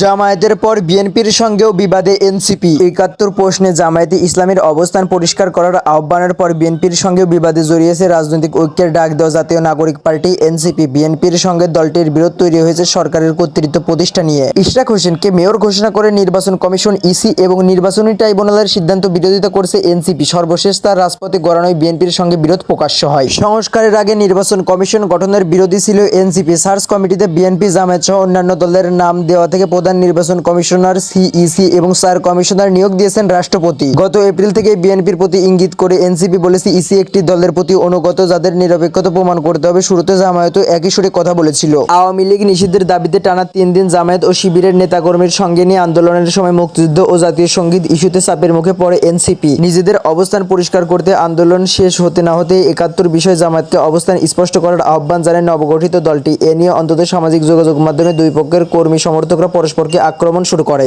জামায়াতের পর বিএনপির সঙ্গেও বিবাদে এনসিপি। একাত্তর প্রশ্নে জামায়াতে ইসলামের অবস্থান পরিষ্কার করার আহ্বানের পর বিএনপির সঙ্গে বিবাদে জড়িয়েছে রাজনৈতিক ঐক্যের ডাক দেওয়া জাতীয় নাগরিক পার্টি এনসিপি। বিএনপির সঙ্গে দলটির বিরোধ তৈরি হয়েছে সরকারের কর্তৃত্ব প্রতিষ্ঠা নিয়ে। ইশরাক হোসেনকে মেয়র ঘোষণা করে নির্বাচন কমিশন ইসি এবং নির্বাচনী ট্রাইব্যুনালের সিদ্ধান্ত বিরোধিতা করছে এনসিপি। সর্বশেষ তার রাজপথে গড়ানোয় বিএনপির সঙ্গে বিরোধ প্রকাশ্য হয়। সংস্কারের আগে নির্বাচন কমিশন গঠনের বিরোধী ছিল এনসিপি। সার্চ কমিটিতে বিএনপি জামায়াত সহ অন্যান্য দলের নাম দেওয়া থেকে প্রধান নির্বাচন কমিশনার, সিইসি এবং স্যার কমিশনার নিয়োগ দিয়েছেন রাষ্ট্রপতি। গত এপ্রিল থেকে বিএনপির প্রতি ইঙ্গিত করে এনসিপি বলেছে ইসি একটি দলের প্রতি অনুগত যাদের নিরপেক্ষতা প্রমাণ করতে হবে, শুরুতে জামায়াতও একই সুরে কথা বলেছিল। আওয়ামী লীগ নিষিদ্ধের দাবিতে টানা তিন দিন জামায়াত ও শিবিরের নেতাকর্মীর সঙ্গে নিয়ে আন্দোলনের সময় মুক্তিযুদ্ধ ও জাতীয় সংগীত ইস্যুতে চাপের মুখে পড়ে এনসিপি। নিজেদের অবস্থান পরিষ্কার করতে আন্দোলন শেষ হতে না হতে একাত্তর বিষয় জামায়াতকে অবস্থান স্পষ্ট করার আহ্বান জানায় নবগঠিত দলটি। এ নিয়ে অন্তত সামাজিক যোগাযোগ মাধ্যমে দুই পক্ষের কর্মী সমর্থকরা পরস্পরকে আক্রমণ শুরু করে।